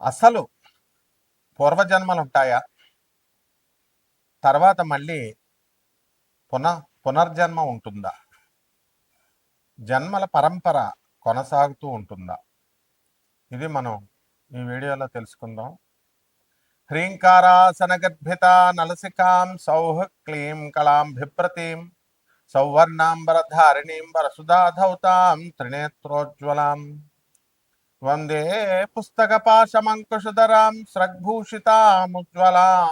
అసలు పూర్వజన్మలు ఉంటాయా తర్వాత మళ్ళీ పునః పునర్జన్మ ఉంటుందా? జన్మల పరంపర కొనసాగుతూ ఉంటుందా? ఇది మనం ఈ వీడియోలో తెలుసుకుందాం. హ్రీంకారాసనగర్భిత నలసికాం సౌహ క్లీం కళాం బిభ్రతీం సౌవర్ణాంబరధారిణీం వరసుధాధౌతాం త్రినేత్రోజ్వలాం వందే పుస్తక పాశమంకుశధరాం స్రగ్భూషితాముజ్వలాం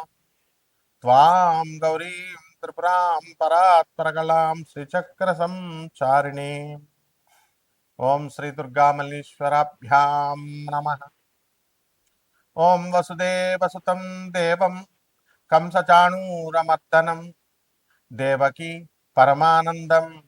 త్వాం గౌరీం త్రిపురాం పరాత్పరగళాం శ్రీచక్ర సంచారిణీ ఓం శ్రీ దుర్గామల్లీశ్వరాభ్యాం నమ. ఓం వసుదేవసుతం దేవం కంసచాణూరమర్దనం. దేవకి పరమానందం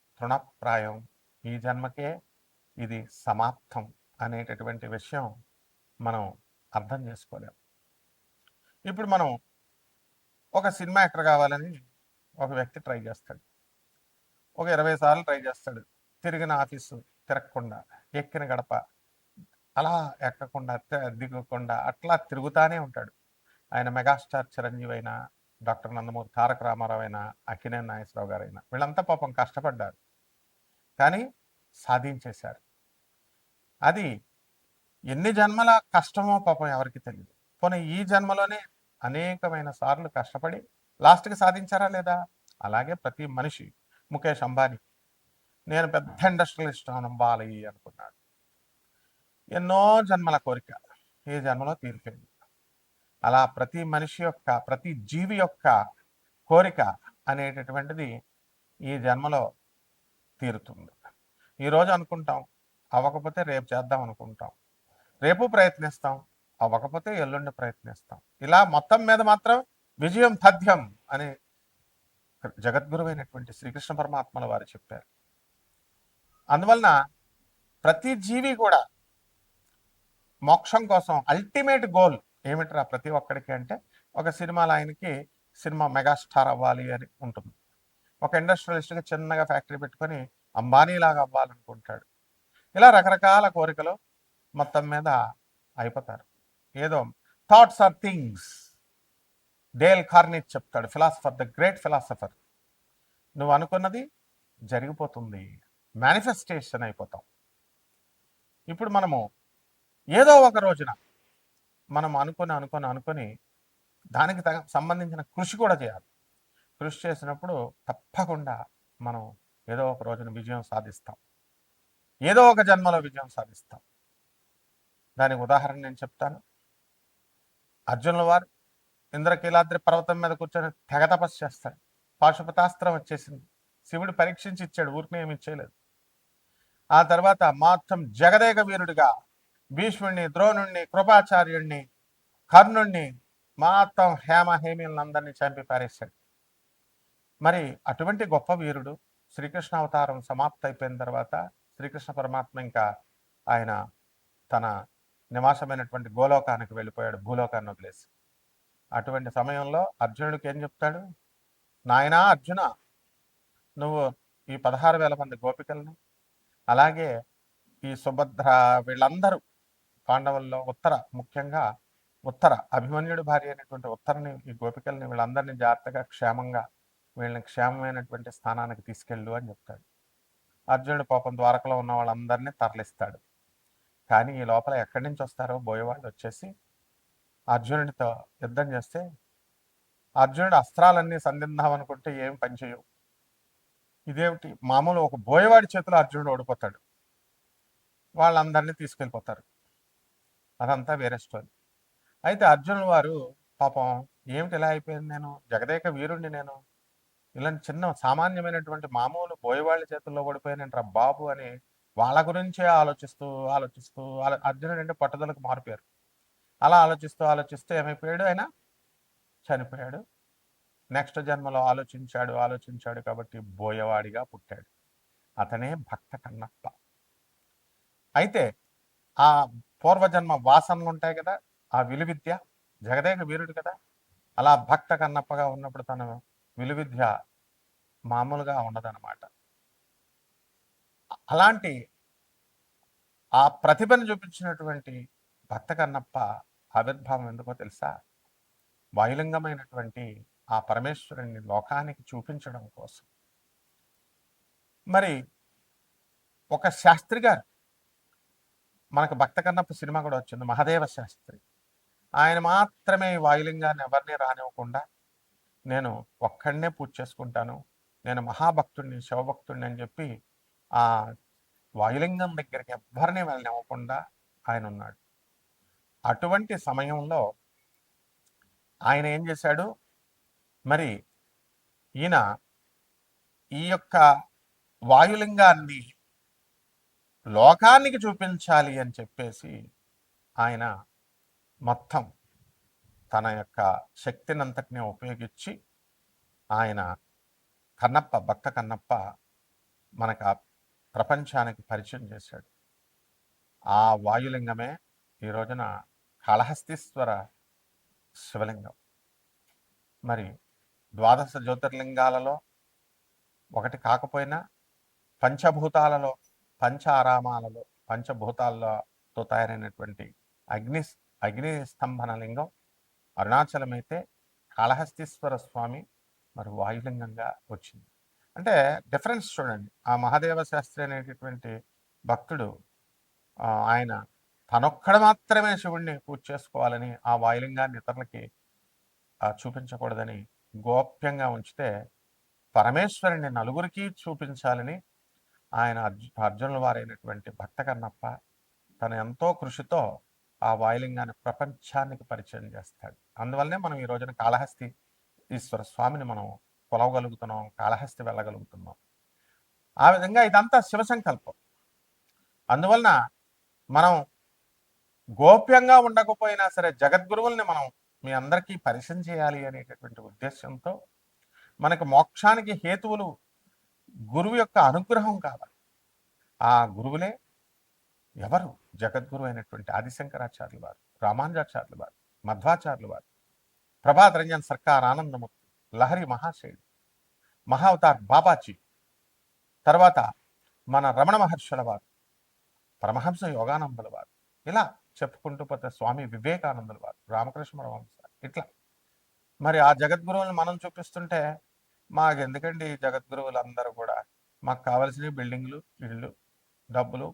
తృణప్రాయం ఈ జన్మకే ఇది సమాప్తం అనేటటువంటి విషయం మనం అర్థం చేసుకోలేం. ఇప్పుడు మనం ఒక సినిమా యాక్టర్ కావాలని ఒక వ్యక్తి ట్రై చేస్తాడు. ఒక ఇరవై సార్లు ట్రై చేస్తాడు. తిరిగిన ఆఫీసు తిరగకుండా ఎక్కిన గడప అలా ఎక్కకుండా దిగకుండా అట్లా తిరుగుతానే ఉంటాడు. ఆయన మెగాస్టార్ చిరంజీవి అయినా డాక్టర్ నందమూరి తారక రామారావు అయినా అక్కినేని నాగేశ్వరరావు గారైనా వీళ్ళంతా పాపం కష్టపడ్డారు. కానీ సాధించేశారు. అది ఎన్ని జన్మల కష్టమో పాపం ఎవరికి తెలియదు పోనీ ఈ జన్మలోనే అనేకమైన సార్లు కష్టపడి లాస్ట్కి సాధించారా లేదా? అలాగే ప్రతి మనిషి. ముఖేష్ అంబానీ నేను పెద్ద ఇండస్ట్రియలిస్ట్ అవ్వాలి అనుకున్నాడు. ఎన్నో జన్మల కోరిక ఈ జన్మలో తీరిపోయింది. అలా ప్రతి మనిషి యొక్క ప్రతి జీవి యొక్క కోరిక అనేటటువంటిది ఈ జన్మలో తీరుతుంది. ఈరోజు అనుకుంటాం అవ్వకపోతే రేపు చేద్దాం అనుకుంటాం. రేపు ప్రయత్నిస్తాం అవ్వకపోతే ఎల్లుండి ప్రయత్నిస్తాం. ఇలా మొత్తం మీద మాత్రం విజయం తథ్యం అని జగద్గురువైనటువంటి శ్రీకృష్ణ పరమాత్మల వారు చెప్పారు. అందువలన ప్రతి జీవి కూడా మోక్షం కోసం అల్టిమేట్ గోల్ ఏమిట్రా ప్రతి ఒక్కడికి అంటే ఒక సినిమాలో ఆయనకి సినిమా మెగాస్టార్ అవ్వాలి అని ఉంటుంది. ఒక ఇండస్ట్రియలిస్ట్గా చిన్నగా ఫ్యాక్టరీ పెట్టుకొని అంబానీలాగా అవ్వాలనుకుంటాడు. ఇలా రకరకాల కోరికలు మొత్తం మీద అయిపోతారు. ఏదో thoughts or things. Dale Carnegie చెప్తాడు ఫిలాసఫర్ ద గ్రేట్ ఫిలాసఫర్. నువ్వు అనుకున్నది జరిగిపోతుంది. మేనిఫెస్టేషన్ అయిపోతాం. ఇప్పుడు మనము ఏదో ఒక రోజున మనం అనుకొని అనుకొని అనుకొని దానికి తగ సంబంధించిన కృషి కూడా చేయాలి. కృషి చేసినప్పుడు తప్పకుండా మనం ఏదో ఒక రోజున విజయం సాధిస్తాం. ఏదో ఒక జన్మలో విజయం సాధిస్తాం. దానికి ఉదాహరణ నేను చెప్తాను. అర్జునుల వారు ఇంద్రకీలాద్రి పర్వతం మీద కూర్చొని తెగ తపస్సు చేస్తాడు పాశుపతాస్త్రం వచ్చేసింది. శివుడు పరీక్షించి ఇచ్చాడు. ఊరికి ఏమి ఇచ్చేయలేదు ఆ తర్వాత మాత్రం జగదేక వీరుడిగా భీష్ముడిని ద్రోణుణ్ణి కృపాచార్యుణ్ణి కర్ణుణ్ణి మాత్రం హేమ హేమీలందరినీ చంపి పారేశాడు. మరి అటువంటి గొప్ప వీరుడు శ్రీకృష్ణ అవతారం సమాప్తి అయిపోయిన తర్వాత శ్రీకృష్ణ పరమాత్మ ఇంకా ఆయన తన నివాసమైనటువంటి గోలోకానికి వెళ్ళిపోయాడు భూలోకాన్ని వదిలేసి. అటువంటి సమయంలో అర్జునుడికి ఏం చెప్తాడు? నాయనా అర్జున నువ్వు ఈ పదహారు వేల మంది గోపికల్ని అలాగే ఈ సుభద్ర వీళ్ళందరూ పాండవుల్లో ఉత్తర ముఖ్యంగా ఉత్తర అభిమన్యుడి భార్య అయినటువంటి ఉత్తరని ఈ గోపికల్ని వీళ్ళందరినీ జాగ్రత్తగా క్షేమంగా వీళ్ళని క్షేమమైనటువంటి స్థానానికి తీసుకెళ్ళు అని చెప్తాడు. అర్జునుడు పాపం ద్వారకలో ఉన్న వాళ్ళందరినీ తరలిస్తాడు. కానీ ఈ లోపల ఎక్కడి నుంచి వస్తారో బోయవాళ్ళు వచ్చేసి అర్జునుడితో యుద్ధం చేస్తే అర్జునుడు అస్త్రాలన్నీ సంధిద్దాం అనుకుంటే ఏం పనిచేయవు ఇదేమిటి? మామూలు ఒక బోయవాడి చేతిలో అర్జునుడు ఓడిపోతాడు. వాళ్ళందరినీ తీసుకెళ్ళిపోతారు. అదంతా వేరే స్టోరీ. అయితే అర్జునుడు వారు పాపం ఏమిటి ఇలా అయిపోయింది నేను? జగదేక వీరుణ్ణి నేను? ఇలాంటి చిన్న సామాన్యమైనటువంటి మామూలు బోయవాళ్ళ చేతుల్లో ఓడిపోయినంటారా బాబు అని వాళ్ళ గురించే ఆలోచిస్తూ ఆలోచిస్తూ అర్జునుడు అంటే పట్టుదలకు మారిపోయారు అలా ఆలోచిస్తూ ఆలోచిస్తూ ఏమైపోయాడు ఆయన? చనిపోయాడు. నెక్స్ట్ జన్మలో ఆలోచించాడు ఆలోచించాడు కాబట్టి బోయవాడిగా పుట్టాడు. అతనే భక్త కన్నప్ప. అయితే ఆ పూర్వజన్మ వాసనలు ఉంటాయి కదా ఆ విలువిద్య జగదేక వీరుడు కదా అలా భక్త కన్నప్పగా ఉన్నప్పుడు తను విలువిద్య మామూలుగా ఉండదన్నమాట. అలాంటి ఆ ప్రతిభను చూపించినటువంటి భక్త కన్నప్ప ఆవిర్భావం ఎందుకో తెలుసా? వాయులింగమైనటువంటి ఆ పరమేశ్వరుని లోకానికి చూపించడం కోసం. మరి ఒక శాస్త్రి గారు మనకు భక్త కన్నప్ప సినిమా కూడా వచ్చింది మహదేవ శాస్త్రి. ఆయన మాత్రమే వాయులింగాన్ని ఎవరిని రానివ్వకుండా నేను ఒక్కడనే పూజ చేసుకుంటాను. నేను మహాభక్తుడిని శివభక్తుడిని అని చెప్పి ఆ వాయులింగం దగ్గరికి ఎవ్వరిని వెళ్ళనివ్వకుండా ఆయన ఉన్నాడు. అటువంటి సమయంలో ఆయన ఏం చేశాడు? మరి ఈయన ఈ యొక్క వాయులింగాన్ని లోకానికి చూపించాలి అని చెప్పేసి ఆయన మొత్తం తన యొక్క శక్తినంతటిని ఉపయోగించి ఆయన కన్నప్ప భక్త కన్నప్ప మనకు ఆ ప్రపంచానికి పరిచయం చేశాడు. ఆ వాయులింగమే ఈ రోజున కాళహస్తీశ్వర శివలింగం. మరి ద్వాదశ జ్యోతిర్లింగాలలో ఒకటి కాకపోయినా పంచభూతాలలో పంచ ఆరామాలలో పంచభూతాలతో తయారైనటువంటి అగ్ని అగ్ని స్తంభన లింగం అరుణాచలం అయితే కాళహస్తీశ్వర స్వామి మరి వాయులింగంగా వచ్చింది. అంటే డిఫరెన్స్ చూడండి. ఆ మహాదేవ శాస్త్రి అనేటటువంటి భక్తుడు ఆయన తనొక్కడ మాత్రమే శివుణ్ణి పూజ చేసుకోవాలని ఆ వాయులింగాన్ని ఇతరులకి చూపించకూడదని గోప్యంగా ఉంచితే పరమేశ్వరుని నలుగురికి చూపించాలని ఆయన అర్జు అర్జునుల వారైనటువంటి భక్త కన్నప్ప తన ఎంతో కృషితో ఆ వాయులింగాన్ని ప్రపంచానికి పరిచయం చేస్తాడు. అందువల్లనే మనం ఈ రోజున కాళహస్తి ఈశ్వర స్వామిని మనం కొలవగలుగుతున్నాం కాళహస్తి వెళ్ళగలుగుతున్నాం. ఆ విధంగా ఇదంతా శివ సంకల్పం. అందువలన మనం గోప్యంగా ఉండకపోయినా సరే జగద్గురువుల్ని మనం మీ అందరికీ పరిచయం చేయాలి అనేటటువంటి ఉద్దేశంతో మనకు మోక్షానికి హేతువులు గురువు యొక్క అనుగ్రహం కావాలి. ఆ గురువులే ఎవరు? జగద్గురు అయినటువంటి ఆదిశంకరాచార్యులు వారు రామానుజాచార్యులు వారు మధ్వాచార్యులు వారు ప్రభాత్ రంజన్ సర్కార్ ఆనందమూర్తి లహరి మహాశయుడు మహావతార్ బాబాజీ తర్వాత మన రమణ మహర్షుల వారు పరమహంస యోగానందుల వారు ఇలా చెప్పుకుంటూ పోతే స్వామి వివేకానందుల వారు రామకృష్ణ పరమహంస ఇట్లా. మరి ఆ జగద్గురువులను మనం చూపిస్తుంటే మాకు ఎందుకండి జగద్గురువులు అందరూ కూడా? మాకు కావలసిన బిల్డింగ్లు ఇళ్ళు డబ్బులు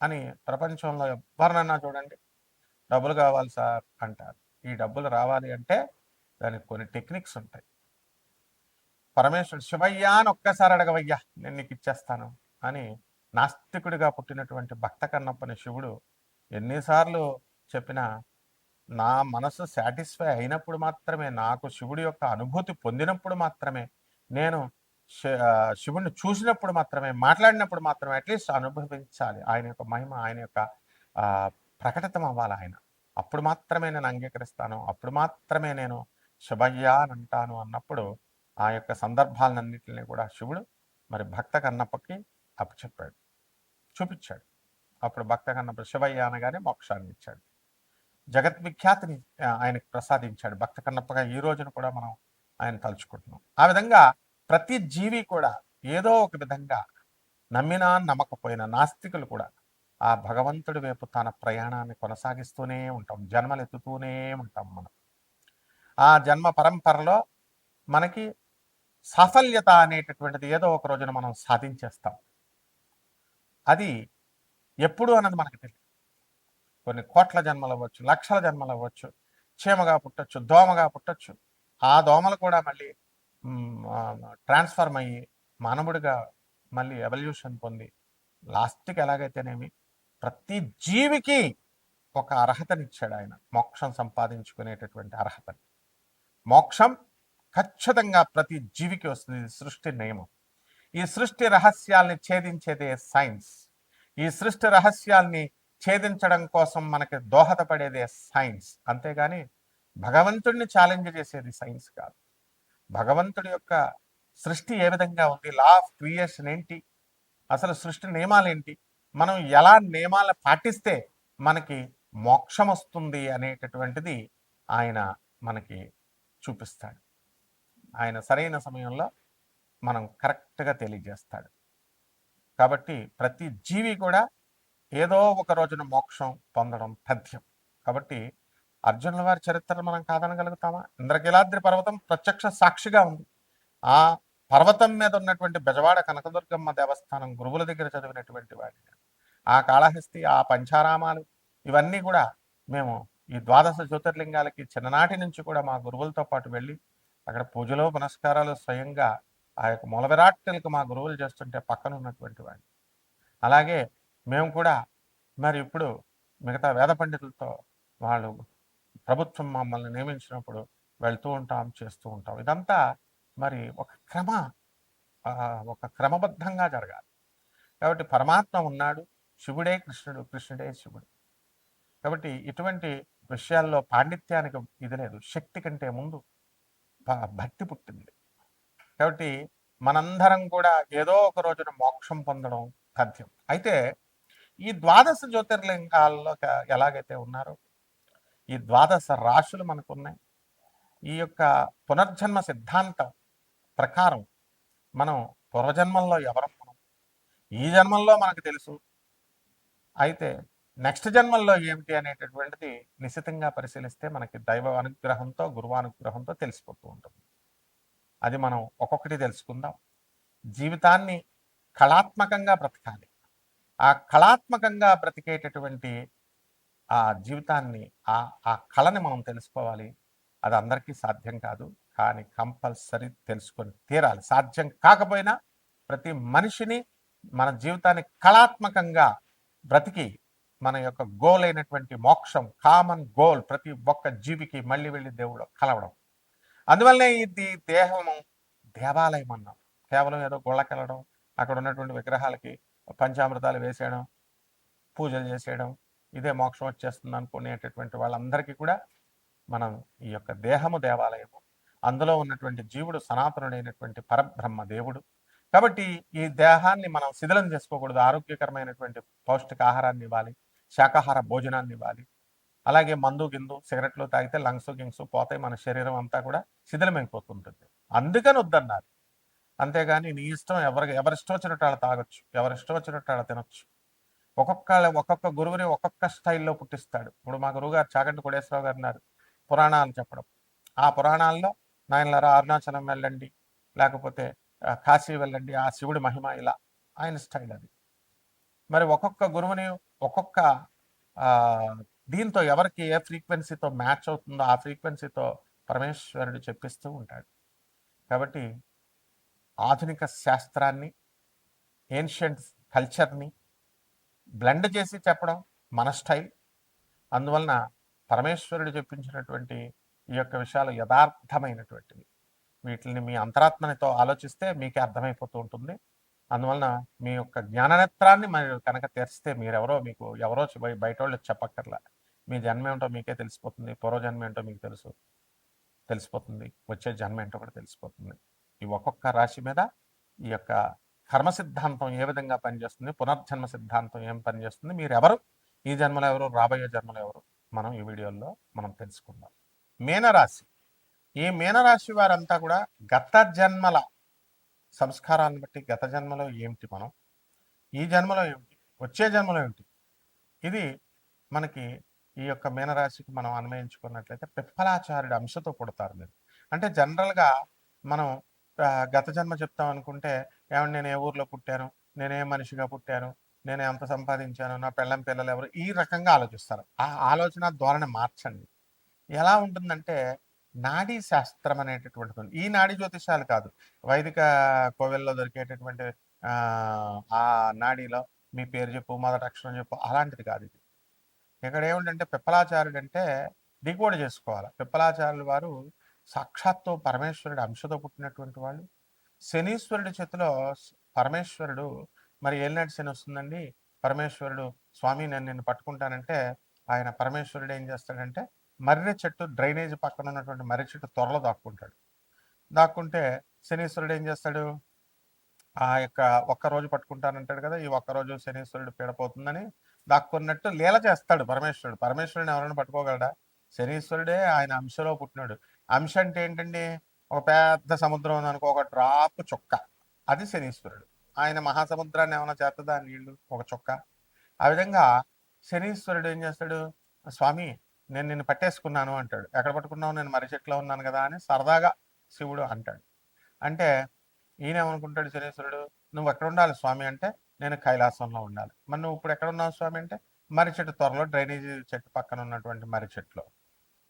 అని ప్రపంచంలో ఎవరినన్నా చూడండి డబ్బులు కావాలి సార్ అంటారు. ఈ డబ్బులు రావాలి అంటే దానికి కొన్ని టెక్నిక్స్ ఉంటాయి. పరమేశ్వరుడు శివయ్యా అని ఒక్కసారి అడగవయ్యా నేను నీకు ఇచ్చేస్తాను అని నాస్తికుడిగా పుట్టినటువంటి భక్త కన్నప్పని శివుడు ఎన్నిసార్లు చెప్పినా నా మనసు సాటిస్ఫై అయినప్పుడు మాత్రమే నాకు శివుడి యొక్క అనుభూతి పొందినప్పుడు మాత్రమే నేను శి- చూసినప్పుడు మాత్రమే మాట్లాడినప్పుడు మాత్రమే అట్లీస్ట్ అనుభవించాలి. ఆయన యొక్క మహిమ ఆయన యొక్క ప్రకటితం అవ్వాలి ఆయన. అప్పుడు మాత్రమే నేను అంగీకరిస్తాను అప్పుడు మాత్రమే నేను శివయ్య అని అంటాను అన్నప్పుడు ఆ యొక్క సందర్భాలన్నింటినీ కూడా శివుడు మరి భక్త కన్నప్పకి అప్పచెప్పాడు. చూపించాడు అప్పుడు భక్త కన్నప్ప శివయ్య అనగానే మోక్షాన్ని ఇచ్చాడు. జగద్విఖ్యాతిని ఆయనకు ప్రసాదించాడు. భక్త కన్నప్పగా ఈ రోజున కూడా మనం ఆయన తలుచుకుంటున్నాం. ఆ విధంగా ప్రతి జీవి కూడా ఏదో ఒక విధంగా నమ్మినా నమ్మకపోయినా నాస్తికులు కూడా ఆ భగవంతుడి వైపు తన ప్రయాణాన్ని కొనసాగిస్తూనే ఉంటాం. జన్మలు ఎత్తుతూనే ఉంటాం మనం. ఆ జన్మ పరంపరలో మనకి సాఫల్యత అనేటటువంటిది ఏదో ఒక రోజున మనం సాధించేస్తాం. అది ఎప్పుడు అన్నది మనకు తెలియదు కొన్ని కోట్ల జన్మలు అవ్వచ్చు లక్షల జన్మలు అవ్వచ్చు చీమగా పుట్టచ్చు దోమగా పుట్టచ్చు. ఆ దోమలు కూడా మళ్ళీ ట్రాన్స్ఫార్మ్ అయ్యి మానవుడిగా మళ్ళీ ఎవల్యూషన్ పొంది లాస్ట్కి ఎలాగైతేనేమి ప్రతి జీవికి ఒక అర్హతనిచ్చాడు ఆయన. మోక్షం సంపాదించుకునేటటువంటి అర్హతని. మోక్షం ఖచ్చితంగా ప్రతి జీవికి వస్తుంది. సృష్టి నియమం. ఈ సృష్టి రహస్యాల్ని ఛేదించేదే సైన్స్. ఈ సృష్టి రహస్యాల్ని ఛేదించడం కోసం మనకి దోహదపడేదే సైన్స్. అంతేగాని భగవంతుడిని ఛాలెంజ్ చేసేది సైన్స్ కాదు. భగవంతుడి యొక్క సృష్టి ఏ విధంగా ఉంది? లా ఆఫ్ క్రియేషన్ ఏంటి? అసలు సృష్టి నియమాలు ఏంటి? మనం ఎలా నియమాలను పాటిస్తే మనకి మోక్షం వస్తుంది అనేటటువంటిది ఆయన మనకి చూపిస్తాడు. ఆయన సరైన సమయంలో మనం కరెక్ట్గా తెలియజేస్తాడు. కాబట్టి ప్రతి జీవి కూడా ఏదో ఒక రోజున మోక్షం పొందడం తథ్యం. కాబట్టి అర్జునుల వారి చరిత్ర మనం కాదనగలుగుతామా? ఇంద్రకీలాద్రి పర్వతం ప్రత్యక్ష సాక్షిగా ఉంది. ఆ పర్వతం మీద ఉన్నటువంటి బెజవాడ కనకదుర్గమ్మ దేవస్థానం గురువుల దగ్గర చదివినటువంటి వాడిని. ఆ కాళహస్తి ఆ పంచారామాలు ఇవన్నీ కూడా మేము ఈ ద్వాదశ జ్యోతిర్లింగాలకి చిన్ననాటి నుంచి కూడా మా గురువులతో పాటు వెళ్ళి అక్కడ పూజలో పునస్కారాలు స్వయంగా ఆ యొక్క మూల విరాట్లకు మా గురువులు చేస్తుంటే పక్కన ఉన్నటువంటి వాడిని. అలాగే మేము కూడా మరి ఇప్పుడు మిగతా వేద పండితులతో వాళ్ళు ప్రభుత్వం మమ్మల్ని నియమించినప్పుడు వెళ్తూ ఉంటాం చేస్తూ ఉంటాం. ఇదంతా మరి ఒక క్రమ ఒక క్రమబద్ధంగా జరగాలి. కాబట్టి పరమాత్మ ఉన్నాడు శివుడే కృష్ణుడు కృష్ణుడే శివుడు. కాబట్టి ఇటువంటి విషయాల్లో పాండిత్యానికి ఇది లేదు. శక్తి కంటే ముందు భక్తి పుట్టింది. కాబట్టి మనందరం కూడా ఏదో ఒక రోజున మోక్షం పొందడం సాధ్యం. అయితే ఈ ద్వాదశ జ్యోతిర్లింగాల్లో ఎలాగైతే ఉన్నారో ఈ ద్వాదశ రాశులు మనకు ఉన్నాయి ఈ యొక్క పునర్జన్మ సిద్ధాంతం ప్రకారం మనం పూర్వజన్మల్లో ఎవరం మనం? ఈ జన్మల్లో మనకు తెలుసు. అయితే నెక్స్ట్ జన్మల్లో ఏమిటి అనేటటువంటిది నిశ్చితంగా పరిశీలిస్తే మనకి దైవ అనుగ్రహంతో గురువానుగ్రహంతో తెలిసిపోతూ ఉంటుంది. అది మనం ఒక్కొక్కటి తెలుసుకుందాం. జీవితాన్ని కళాత్మకంగా బ్రతకాలి. ఆ కళాత్మకంగా బ్రతికేటటువంటి ఆ జీవితాన్ని ఆ ఆ కళని మనం తెలుసుకోవాలి. అది అందరికీ సాధ్యం కాదు. కానీ కంపల్సరీ తెలుసుకొని తీరాలి. సాధ్యం కాకపోయినా ప్రతి మనిషిని మన జీవితాన్ని కళాత్మకంగా బ్రతికి మన యొక్క గోల్ అయినటువంటి మోక్షం కామన్ గోల్ ప్రతి ఒక్క జీవికి మళ్ళీ వెళ్ళి దేవుడు కలవడం. అందువల్లనే ఇది దేహము దేవాలయం అన్నాం. కేవలం ఏదో గుళ్ళకెళ్ళడం అక్కడ ఉన్నటువంటి విగ్రహాలకి పంచామృతాలు వేసేయడం పూజలు చేసేయడం ఇదే మోక్షం వచ్చేస్తుంది అనుకునేటటువంటి వాళ్ళందరికీ కూడా మనం ఈ యొక్క దేహము దేవాలయము అందులో ఉన్నటువంటి జీవుడు సనాతనుడైనటువంటి పరబ్రహ్మ దేవుడు. కాబట్టి ఈ దేహాన్ని మనం శిథిలం చేసుకోకూడదు ఆరోగ్యకరమైనటువంటి పౌష్టిక ఆహారాన్ని ఇవ్వాలి శాకాహార భోజనాన్ని ఇవ్వాలి. అలాగే మందు గిందు సిగరెట్లు తాగితే లంగ్స్ గింగ్స్ పోతాయి మన శరీరం అంతా కూడా శిథిలమైపోతుంటుంది. అందుకని వద్దన్నారు. అంతేగాని నీ ఇష్టం ఎవరికి ఎవరిష్టం వచ్చినట్టు వాళ్ళు తాగొచ్చు ఎవరిష్టం వచ్చినట్టు వాళ్ళు తినొచ్చు. ఒక్కొక్క ఒక్కొక్క గురువుని ఒక్కొక్క స్టైల్లో పుట్టిస్తాడు. ఇప్పుడు మా గురువు గారు చాగంటి కోడేశ్వరరావు గారు ఉన్నారు. పురాణాలు చెప్పడం. ఆ పురాణాల్లో నాయనలారా అరుణాచలం వెళ్ళండి లేకపోతే కాశీ వెళ్ళండి ఆ శివుడి మహిమ ఇలా. ఆయన స్టైల్ అది. మరి ఒక్కొక్క గురువుని ఒక్కొక్క దీంతో ఎవరికి ఏ ఫ్రీక్వెన్సీతో మ్యాచ్ అవుతుందో ఆ ఫ్రీక్వెన్సీతో పరమేశ్వరుడు చెప్పిస్తూ ఉంటాడు. కాబట్టి ఆధునిక శాస్త్రాన్ని ఏన్షియంట్ కల్చర్ని బ్లెండ్ చేసి చెప్పడం మన స్టైల్. అందువలన పరమేశ్వరుడు చెప్పించినటువంటి ఈ యొక్క విషయాలు యథార్థమైనటువంటివి. వీటిని మీ అంతరాత్మనితో ఆలోచిస్తే మీకే అర్థమైపోతూ ఉంటుంది. అందువలన మీ యొక్క జ్ఞాననేత్రాన్ని మీరు కనుక తెరిస్తే మీరెవరో మీకు ఎవరో బయట వాళ్ళు చెప్పక్కర్లా. మీ జన్మ ఏంటో మీకే తెలిసిపోతుంది. పూర్వజన్మ ఏంటో మీకు తెలుసు. తెలిసిపోతుంది. వచ్చే జన్మ ఏంటో కూడా తెలిసిపోతుంది. ఈ ఒక్కొక్క రాశి మీద ఈ యొక్క కర్మ సిద్ధాంతం ఏ విధంగా పనిచేస్తుంది? పునర్జన్మ సిద్ధాంతం ఏం పనిచేస్తుంది? మీరు ఎవరు ఈ జన్మలో ఎవరు రాబోయే జన్మలో ఎవరు మనం ఈ వీడియోలో మనం తెలుసుకుందాం. మీనరాశి. ఈ మీనరాశి వారంతా కూడా గత జన్మల సంస్కారాన్ని బట్టి గత జన్మలో ఏమిటి మనం? ఈ జన్మలో ఏమిటి? వచ్చే జన్మలో ఏమిటి? ఇది మనకి ఈ యొక్క మీనరాశికి మనం అన్వయించుకున్నట్లయితే పిప్పలాచార్యుడు అంశతో పుడతారు మీరు. అంటే జనరల్గా మనం గత జన్మ చెప్తాం అనుకుంటే ఏమన్నా నేను ఏ ఊర్లో పుట్టాను? నేను ఏ మనిషిగా పుట్టాను? నేను ఎంత సంపాదించాను? నా పెళ్ళం పిల్లలు ఎవరు ఈ రకంగా ఆలోచిస్తారు. ఆ ఆలోచన ధోరణి మార్చండి. ఎలా ఉంటుందంటే నాడీ శాస్త్రం అనేటటువంటిది ఈ నాడీ జ్యోతిషాలు కాదు. వైదిక కోవెల్లో దొరికేటటువంటి ఆ, ఆ నాడీలో మీ పేరు చెప్పు మొదటి అక్షరం చెప్పు అలాంటిది కాదు ఇది. ఇక్కడ ఏమిటంటే పిప్పలాచార్యుడు అంటే దిగుబడి చేసుకోవాలి. పిప్పలాచార్యులు వారు సాక్షాత్తు పరమేశ్వరుడు అంశతో పుట్టినటువంటి వాళ్ళు. శనీశ్వరుడి చేతిలో పరమేశ్వరుడు మరి ఏలినాటి శని వస్తుందండి? పరమేశ్వరుడు స్వామి నేను నిన్ను పట్టుకుంటానంటే ఆయన పరమేశ్వరుడు ఏం చేస్తాడంటే మర్రి చెట్టు డ్రైనేజ్ పక్కన ఉన్నటువంటి మర్రి చెట్టు త్వరలో దాక్కుంటాడు. దాక్కుంటే శనీశ్వరుడు ఏం చేస్తాడు? ఆ యొక్క ఒక్క రోజు పట్టుకుంటానంటాడు కదా ఈ ఒక్క రోజు శనీశ్వరుడు పీడపోతుందని దాక్కున్నట్టు లీల చేస్తాడు పరమేశ్వరుడు. పరమేశ్వరుని ఎవరైనా పట్టుకోగలడా? శనీశ్వరుడే ఆయన అంశలో పుట్టినాడు. అంశ అంటే ఏంటండి ఒక పెద్ద సముద్రం ఉందనుకో ఒక డ్రాప్ చుక్క. అది శనీశ్వరుడు. ఆయన మహాసముద్రాన్ని ఏమైనా చేస్తుందా నీళ్ళు ఒక చొక్క. ఆ విధంగా శనీశ్వరుడు ఏం చేస్తాడు? స్వామి నేను నిన్ను పట్టేసుకున్నాను అంటాడు. ఎక్కడ పట్టుకున్నావు? నేను మర్రి చెట్లో ఉన్నాను కదా అని సరదాగా శివుడు అంటాడు. అంటే ఈయన ఏమనుకుంటాడు శనీశ్వరుడు? నువ్వు ఎక్కడ ఉండాలి స్వామి? అంటే నేను కైలాసంలో ఉండాలి. మరి నువ్వు ఇప్పుడు ఎక్కడ ఉన్నావు స్వామి అంటే మర్రి చెట్టు త్వరలో డ్రైనేజీ చెట్టు పక్కన ఉన్నటువంటి మర్రి చెట్టులో.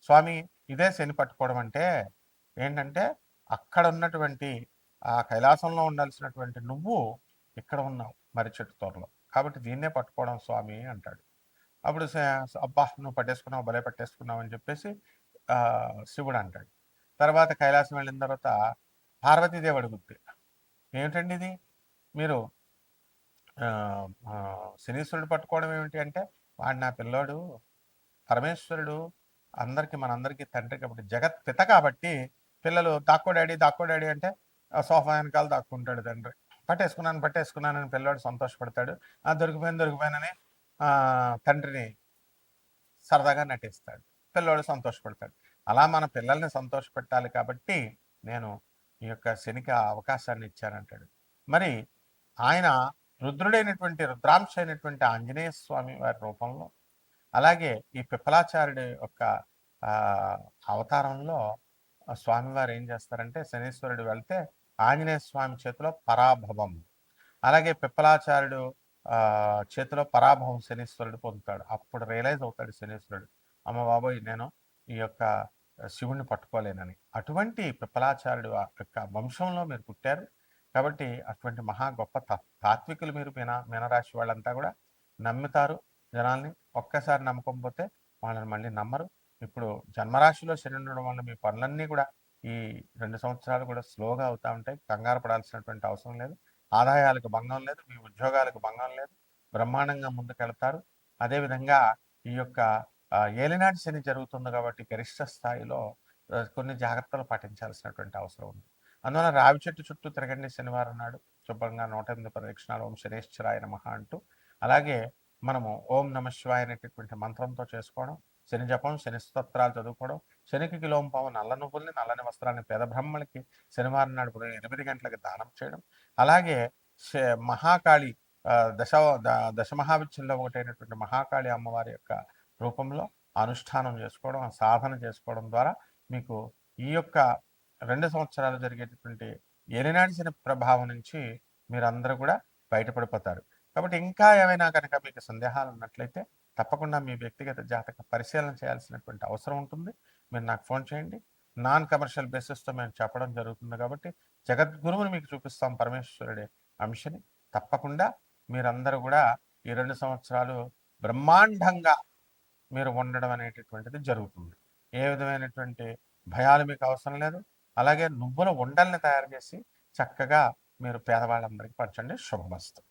స్వామి ఇదే శని పట్టుకోవడం అంటే ఏంటంటే అక్కడ ఉన్నటువంటి ఆ కైలాసంలో ఉండాల్సినటువంటి నువ్వు ఇక్కడ ఉన్నావు మర్రి చెట్టు తోటలో కాబట్టి దీన్నే పట్టుకోవడం స్వామి అంటాడు. అప్పుడు అబ్బా నువ్వు పట్టేసుకున్నావు భలే పట్టేసుకున్నావు అని చెప్పేసి శివుడు అంటాడు. తర్వాత కైలాసం వెళ్ళిన తర్వాత పార్వతీదేవి అడుగుద్ది. ఏమిటండి ఇది? మీరు శనీశ్వరుడు పట్టుకోవడం ఏమిటి అంటే వాడు నా పిల్లోడు పరమేశ్వరుడు అందరికి మనందరికీ తండ్రి కాబట్టి జగత్ పిత కాబట్టి పిల్లలు దాక్కో డాడీ దాక్కో డాడీ అంటే సోఫా వెనకాల దాక్కుంటాడు తండ్రి. పట్టేసుకున్నాను పట్టేసుకున్నానని పిల్లోడు సంతోషపడతాడు. ఆ దొరికిపోయింది దొరికిపోయినని ఆ తండ్రిని సరదాగా నటిస్తాడు. పిల్లోడు సంతోషపడతాడు. అలా మన పిల్లల్ని సంతోషపెట్టాలి కాబట్టి నేను ఈ యొక్క శనికి అవకాశాన్ని ఇచ్చానంటాడు. మరి ఆయన రుద్రుడైనటువంటి రుద్రాంశ అయినటువంటి ఆంజనేయ స్వామి వారి రూపంలో అలాగే ఈ పిప్పలాచార్యుడి యొక్క అవతారంలో స్వామివారు ఏం చేస్తారంటే శనీశ్వరుడు వెళ్తే ఆంజనేయ స్వామి చేతిలో పరాభవం. అలాగే పిప్పలాచార్యుడు చేతిలో పరాభవం శనీశ్వరుడు పొందుతాడు. అప్పుడు రియలైజ్ అవుతాడు శనీశ్వరుడు. అమ్మ బాబోయ్! నేను ఈ యొక్క శివుణ్ణి పట్టుకోలేనని. అటువంటి పిప్పలాచార్యుడు ఆ యొక్క వంశంలో మీరు పుట్టారు. కాబట్టి అటువంటి మహా గొప్ప తా- తాత్వికులు మీరు మీన మీనరాశి వాళ్ళంతా కూడా నమ్ముతారు జనాల్ని. ఒక్కసారి నమ్మకం పోతే వాళ్ళని మళ్ళీ నమ్మరు. ఇప్పుడు జన్మరాశిలో శని ఉండడం వల్ల మీ పనులన్నీ కూడా ఈ రెండు సంవత్సరాలు కూడా స్లోగా అవుతా ఉంటాయి. కంగారు పడాల్సినటువంటి అవసరం లేదు. ఆదాయాలకు భంగం లేదు. మీ ఉద్యోగాలకు భంగం లేదు. బ్రహ్మాండంగా ముందుకెళ్తారు. అదేవిధంగా ఈ యొక్క ఏలినాటి శని జరుగుతుంది కాబట్టి గరిష్ట స్థాయిలో కొన్ని జాగ్రత్తలు పాటించాల్సినటువంటి అవసరం ఉంది. అందువల్ల రావి చెట్టు చుట్టూ తిరగండి శనివారం నాడు. శుభ్రంగా నూట ఎనిమిది ప్రదక్షిణాలు ఓం శనేశ్వరాయ నమ అంటూ. అలాగే మనము ఓం నమ శివాయ అనేటటువంటి మంత్రంతో చేసుకోవడం శని జపం శని స్తోత్రాలు చదువుకోవడం శనికి కిలోం పావు నల్ల నువ్వుల్ని నల్లని వస్త్రాన్ని పేద బ్రహ్మలకి శనివారం నాడు ఉదయం ఎనిమిది గంటలకు దానం చేయడం. అలాగే శ- మహాకాళి దశ దశ ద- ఒకటైనటువంటి మహాకాళి అమ్మవారి యొక్క రూపంలో అనుష్ఠానం చేసుకోవడం సాధన చేసుకోవడం ద్వారా మీకు ఈ యొక్క రెండు సంవత్సరాలు జరిగేటటువంటి ఏలినాటి శని ప్రభావం నుంచి మీరందరూ కూడా బయటపడిపోతారు. కాబట్టి ఇంకా ఏమైనా కనుక మీకు సందేహాలు ఉన్నట్లయితే తప్పకుండా మీ వ్యక్తిగత జాతక పరిశీలన చేయాల్సినటువంటి అవసరం ఉంటుంది. మీరు నాకు ఫోన్ చేయండి. నాన్ కమర్షియల్ బేసిస్తో మేము చెప్పడం జరుగుతుంది కాబట్టి జగద్గురువుని మీకు చూపిస్తాం పరమేశ్వరుడి అంశని. తప్పకుండా మీరందరూ కూడా ఈ రెండు సంవత్సరాలు బ్రహ్మాండంగా మీరు ఉండడం అనేటటువంటిది జరుగుతుంది. ఏ విధమైనటువంటి భయాలు మీకు అవసరం లేదు. అలాగే నువ్వుల ఉండల్ని తయారు చేసి చక్కగా మీరు పేదవాళ్ళందరికీ పంచండి. శుభమస్తు.